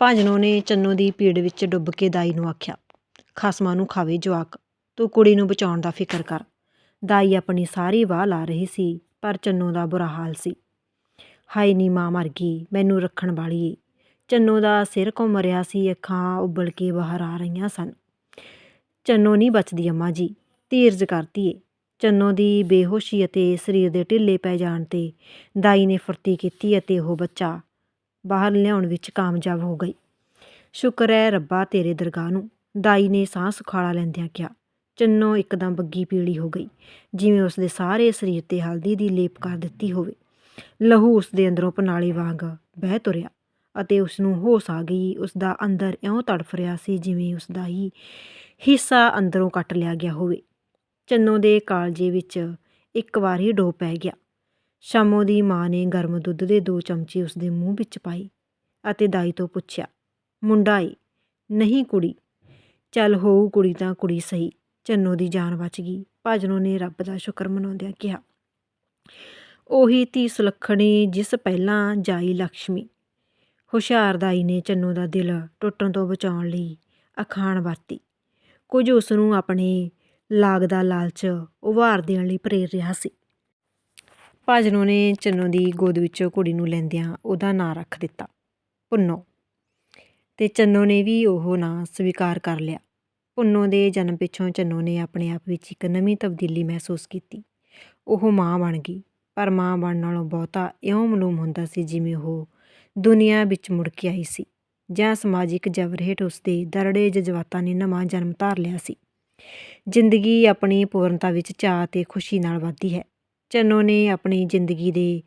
ਭਾਜਨੋਂ ਨੇ ਚੰਨੋ ਦੀ ਪੀੜ ਵਿੱਚ ਡੁੱਬ ਕੇ ਦਾਈ ਨੂੰ ਆਖਿਆ, ਖਸਮਾਂ ਨੂੰ ਖਾਵੇ ਜਵਾਕ, ਤੂੰ ਕੁੜੀ ਨੂੰ ਬਚਾਉਣ ਦਾ ਫਿਕਰ ਕਰ। ਦਾਈ ਆਪਣੀ ਸਾਰੀ ਵਾਹ ਲਾ ਰਹੀ ਸੀ, ਪਰ ਚੰਨੋ ਦਾ ਬੁਰਾ ਹਾਲ ਸੀ। ਹਾਏ ਨੀ ਮਾਂ ਮਰ ਗਈ, ਮੈਨੂੰ ਰੱਖਣ ਵਾਲੀ ਏ। ਚੰਨੋ ਦਾ ਸਿਰ ਘੁੰਮ ਰਿਹਾ ਸੀ, ਅੱਖਾਂ ਉਬਲ ਕੇ ਬਾਹਰ ਆ ਰਹੀਆਂ ਸਨ। ਚੰਨੋ ਨਹੀਂ ਬਚਦੀ, ਅੰਮਾ ਜੀ, ਧੀਰਜ ਕਰਤੀ ਏ। ਚੰਨੋ ਦੀ ਬੇਹੋਸ਼ੀ ਅਤੇ ਸਰੀਰ ਦੇ ਢਿੱਲੇ ਪੈ ਜਾਣ ਤੇ ਦਾਈ ਨੇ ਫੁਰਤੀ ਕੀਤੀ ਅਤੇ ਉਹ ਬੱਚਾ ਬਾਹਰ ਲਿਆਉਣ ਵਿੱਚ ਕਾਮਯਾਬ ਹੋ ਗਈ। ਸ਼ੁਕਰ ਹੈ ਰੱਬਾ ਤੇਰੇ ਦਰਗਾਹ ਨੂੰ। ਦਾਈ ਨੇ ਸਾਹ ਸੁਖਾਲਾ ਲੈਂਦਿਆਂ ਕਿਹਾ। ਚੰਨੋ ਇੱਕਦਮ ਬੱਗੀ ਪੀਲੀ ਹੋ ਗਈ। ਜਿਵੇਂ ਉਸ ਦੇ ਸਾਰੇ ਸਰੀਰ ਤੇ ਹਲਦੀ ਦੀ ਲੇਪ ਕਰ ਦਿੱਤੀ ਹੋਵੇ, ਲਹੂ ਉਸ ਦੇ ਅੰਦਰੋਂ ਪਨਾਲੀ ਵਾਂਗ ਬਹਿ ਤੁਰਿਆ ਅਤੇ ਉਸ ਨੂੰ ਹੋਸ਼ ਆ ਗਈ। ਉਸ ਦਾ ਅੰਦਰ ਇਉਂ ਤੜਫ ਰਿਹਾ ਸੀ ਜਿਵੇਂ ਉਸ ਦਾ ਹੀ ਹਿੱਸਾ ਅੰਦਰੋਂ ਕੱਟ ਲਿਆ ਗਿਆ ਹੋਵੇ। ਚੰਨੋ ਦੇ ਕਾਲਜੇ ਵਿੱਚ ਇੱਕ ਵਾਰ ਹੀ ਡੋਬ ਪੈ ਗਿਆ। ਸ਼ਾਮੋ ਦੀ ਮਾਂ ਨੇ ਗਰਮ ਦੁੱਧ ਦੇ ਦੋ ਚਮਚੇ ਉਸ ਦੇ ਮੂੰਹ ਵਿੱਚ ਪਾਈ ਅਤੇ ਦਾਈ ਤੋਂ ਪੁੱਛਿਆ, ਮੁੰਡਾ ਏ, ਨਹੀਂ ਕੁੜੀ। ਚੱਲ ਹੋਊ ਕੁੜੀ ਤਾਂ ਕੁੜੀ ਸਹੀ, ਚੰਨੋ ਦੀ ਜਾਨ ਬਚ ਗਈ। ਭਾਜਨੋ ਨੇ ਰੱਬ ਦਾ ਸ਼ੁਕਰ ਮਨਾਉਂਦਿਆਂ ਕਿਹਾ। ਉਹੀ ਧੀ ਸੁਲੱਖਣੀ ਜਿਸ ਪਹਿਲਾਂ ਜਾਈ ਲక్ష్ਮੀ ਹੁਸ਼ਿਆਰਦਾਈ ਨੇ ਚੰਨੋ ਦਾ ਦਿਲ ਟੁੱਟਣ ਤੋਂ ਬਚਾਉਣ ਲਈ ਅਖਾਣ ਵਰਤੀ। ਕੁਝ ਉਸ ਨੂੰ ਆਪਣੇ ਲਾਗ ਦਾ ਲਾਲਚ ਉਭਾਰ ਦੇਣ ਲਈ ਪ੍ਰੇਰ ਰਿਹਾ ਸੀ। ਭਾਜਨੋ ਨੇ ਚੰਨੋ ਦੀ ਗੋਦ ਵਿੱਚੋਂ ਕੁੜੀ ਨੂੰ ਲੈਂਦਿਆਂ ਉਹਦਾ ਨਾਂ ਰੱਖ ਦਿੱਤਾ, ਪੁੰਨੋ। ਤੇ ਚੰਨੋ ਨੇ ਵੀ ਉਹ ਨਾਂ ਸਵੀਕਾਰ ਕਰ ਲਿਆ। ਪੁੰਨੋ ਦੇ ਜਨਮ ਪਿੱਛੋਂ ਚੰਨੋ ਨੇ ਆਪਣੇ ਆਪ ਵਿੱਚ ਇੱਕ ਨਵੀਂ ਤਬਦੀਲੀ ਮਹਿਸੂਸ ਕੀਤੀ। ਉਹ ਮਾਂ ਬਣ ਗਈ, ਪਰ ਮਾਂ ਬਣਨ ਨਾਲੋਂ ਬਹੁਤਾ ਇਉਂ ਮਲੂਮ ਹੁੰਦਾ ਸੀ ਜਿਵੇਂ ਉਹ ਦੁਨੀਆ ਵਿੱਚ ਮੁੜ ਕੇ ਆਈ ਸੀ, ਜਾਂ ਸਮਾਜਿਕ ਜਬਰ ਹੇਠ ਉਸ ਦੇ ਦਰੜੇ ਜਜ਼ਬਾਤਾਂ ਨੇ ਨਵਾਂ ਜਨਮ ਧਾਰ ਲਿਆ ਸੀ। ਜ਼ਿੰਦਗੀ ਆਪਣੀ ਪੂਰਨਤਾ ਵਿੱਚ ਚਾਅ ਅਤੇ ਖੁਸ਼ੀ ਨਾਲ ਵੱਧਦੀ ਹੈ। ਚੰਨੋ ਨੇ ਆਪਣੀ ਜ਼ਿੰਦਗੀ ਦੇ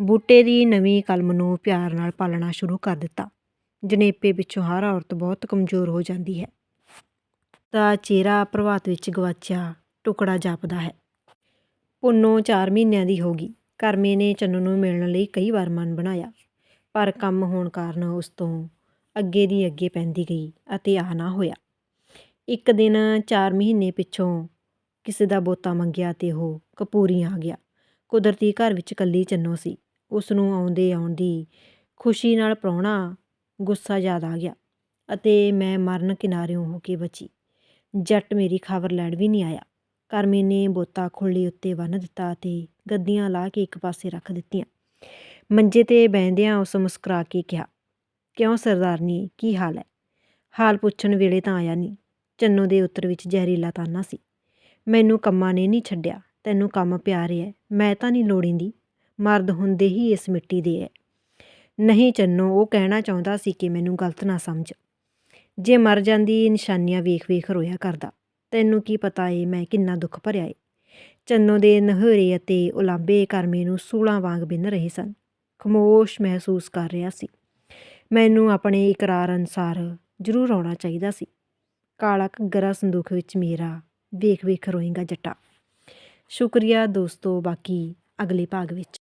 ਬੂਟੇ ਦੀ ਨਵੀਂ ਕਲਮ ਨੂੰ ਪਿਆਰ ਨਾਲ ਪਾਲਣਾ ਸ਼ੁਰੂ ਕਰ ਦਿੱਤਾ। ਜਣੇਪੇ ਪਿੱਛੋਂ ਹਰ ਔਰਤ ਬਹੁਤ ਕਮਜ਼ੋਰ ਹੋ ਜਾਂਦੀ ਹੈ। ਦਾ ਚਿਹਰਾ ਪ੍ਰਭਾਤ ਵਿੱਚ ਗਵਾਚਿਆ ਟੁਕੜਾ ਜਾਪਦਾ ਹੈ। ਪੁੰਨੋ 4 ਮਹੀਨਿਆਂ ਦੀ ਹੋ ਗਈ। ਕਰਮੇ ਨੇ ਚੰਨੂ ਨੂੰ ਮਿਲਣ ਲਈ ਕਈ ਵਾਰ ਮਨ ਬਣਾਇਆ। ਪਰ ਕੰਮ ਹੋਣ ਕਾਰਨ ਉਸ ਤੋਂ ਅੱਗੇ ਦੀ ਅੱਗੇ ਪੈਂਦੀ ਗਈ ਅਤੇ ਆ ਨਾ ਹੋਇਆ। ਇੱਕ ਦਿਨ 4 ਮਹੀਨੇ ਪਿੱਛੋਂ ਕਿਸੇ ਦਾ ਬੋਤਾ ਮੰਗਿਆ ਤੇ ਉਹ ਕਪੂਰੀ ਆ ਗਿਆ। ਕੁਦਰਤੀ ਘਰ ਵਿੱਚ ਕੱਲੀ ਚੰਨੋ ਸੀ। ਉਸ ਨੂੰ ਆਉਂਦੇ ਆਉਂਦੀ ਖੁਸ਼ੀ ਨਾਲ ਪ੍ਰਾਹੁਣਾ ਗੁੱਸਾ ਯਾਦ ਆ ਗਿਆ ਅਤੇ ਮੈਂ ਮਰਨ ਕਿਨਾਰਿਓਂ ਹੋ ਕੇ ਬਚੀ। ਜੱਟ ਮੇਰੀ ਖਬਰ ਲੈਣ ਵੀ ਨਹੀਂ ਆਇਆ। ਕਰਮੀ ਨੇ ਬੋਤਾ ਖੁੱਲੀ ਉੱਤੇ ਬੰਨ੍ਹ ਦਿੱਤਾ ਅਤੇ ਗੱਦੀਆਂ ਲਾ ਕੇ ਇੱਕ ਪਾਸੇ ਰੱਖ ਦਿੱਤੀਆਂ। ਮੰਜੇ ਤੇ ਬੈੰਦਿਆਂ ਉਸ ਮੁਸਕਰਾ ਕੇ ਕਿਹਾ, ਕਿਉਂ ਸਰਦਾਰਨੀ, ਕੀ ਹਾਲ ਹੈ? ਹਾਲ ਪੁੱਛਣ ਵੇਲੇ ਤਾਂ ਆਇਆ ਨਹੀਂ ਚੰਨੋ ਦੇ ਉੱਤਰ ਵਿੱਚ ਜ਼ਹਿਰੀਲਾ ਤਾਨਾ ਸੀ। ਮੈਨੂੰ ਕੰਮਾਂ ਨੇ ਨਹੀਂ ਛੱਡਿਆ। ਤੈਨੂੰ ਕੰਮ ਪਿਆਰੇ ਹੈ ਮੈਂ ਤਾਂ ਨਹੀਂ ਲੋੜੀਂਦੀ। ਮਰਦ ਹੁੰਦੇ ਹੀ ਇਸ ਮਿੱਟੀ ਦੇ ਹੈ ਨਹੀਂ ਚੰਨੋ, ਉਹ ਕਹਿਣਾ ਚਾਹੁੰਦਾ ਸੀ ਕਿ ਮੈਨੂੰ ਗਲਤ ਨਾ ਸਮਝ। ਜੇ ਮਰ ਜਾਂਦੀ ਨਿਸ਼ਾਨੀਆਂ ਵੇਖ ਵੇਖ ਰੋਇਆ ਕਰਦਾ। ਤੈਨੂੰ ਕੀ ਪਤਾ ਏ, ਮੈਂ ਕਿੰਨਾ ਦੁੱਖ ਭਰਿਆ ਏ। ਚੰਨੋ ਦੇ ਨਹਰੇ ਅਤੇ ਉਲਾਂਬੇ ਕਰਮੇ ਨੂੰ ਸੂਲਾਂ ਵਾਂਗ ਬਿੰਨ ਰਹੇ ਸਨ। ਖਮੋਸ਼ ਮਹਿਸੂਸ ਕਰ ਰਿਹਾ ਸੀ। ਮੈਨੂੰ ਆਪਣੇ ਇਕਰਾਰ ਅਨਸਾਰ ਜ਼ਰੂਰ ਆਉਣਾ ਚਾਹੀਦਾ ਸੀ। ਕਾਲਾ ਘੱਗਰਾ ਸੰਦੂਖ ਵਿੱਚ ਮੇਰਾ ਵੇਖ ਵੇਖ ਰੋਏਗਾ ਜੱਟਾ। ਸ਼ੁਕਰੀਆ ਦੋਸਤੋ ਬਾਕੀ ਅਗਲੇ ਭਾਗ ਵਿੱਚ।